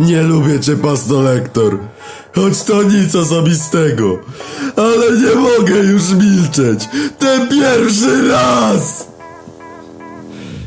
Nie lubię cię, pastolektor. Choć to nic osobistego. Ale nie mogę już milczeć. Ten pierwszy raz!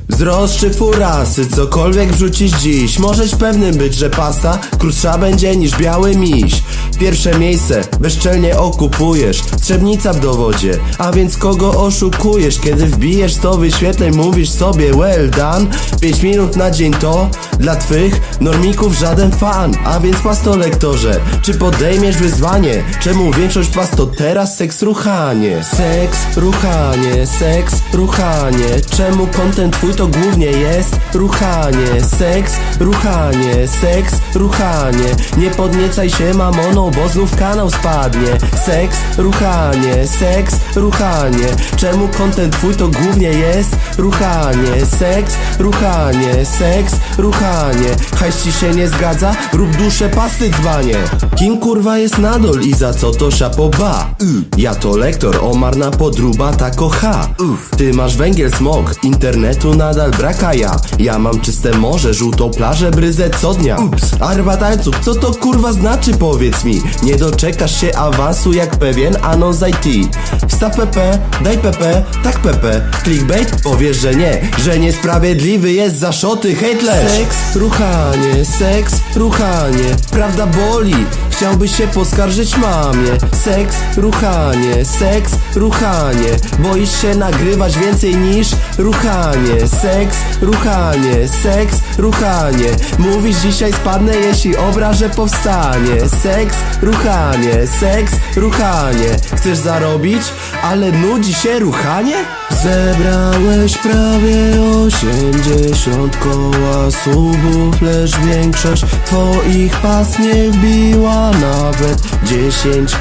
Wzrost czy furasy, cokolwiek wrzucisz dziś Możesz pewnym być, że pasta krótsza będzie niż biały miś Pierwsze miejsce bezczelnie okupujesz Trzebnica w dowodzie, a więc kogo oszukujesz? Kiedy wbijesz to wyświetleń, mówisz sobie well done 5 minut na dzień to dla twych normików żaden fan A więc pastolektorze, czy podejmiesz wyzwanie? Czemu większość pas to teraz seks ruchanie? Seks, ruchanie, seks, ruchanie Czemu content twój to głównie jest ruchanie? Seks, ruchanie, seks, ruchanie Nie podniecaj się mamoną, bo znów kanał spadnie Seks, ruchanie, seks, ruchanie Czemu content twój to głównie jest ruchanie? Seks, ruchanie, seks, ruchanie Hajs ci się nie zgadza? Rób duszę pasy dzbanie Kim kurwa jest nadol i za co to szapoba? Y. Ja to lektor, omarna podruba ta kocha. Ty masz węgiel, smog, internetu nadal braka ja Ja mam czyste morze, żółtą plażę, bryzę co dnia Ups, arbatańców, co to kurwa znaczy powiedz mi Nie doczekasz się awansu jak pewien anons IT Wstaw PP, daj PP, tak PP Clickbait? Powiesz, że nie, że niesprawiedliwy jest za szoty hejtler. Seks, ruchanie, seks, ruchanie. Prawda boli, chciałbyś się poskarżyć mamie. Seks, ruchanie, seks, ruchanie. Boisz się nagrywać więcej niż ruchanie. Seks, ruchanie, seks, ruchanie. Mówisz dzisiaj spadnę jeśli obrażę powstanie. Seks, ruchanie, seks, ruchanie. Chcesz zarobić, ale nudzi się ruchanie? Zebrałeś prawie 80 koła subów Lecz większość twoich pas nie wbiła nawet 10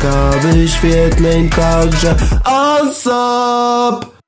wyświetleń Także ASAP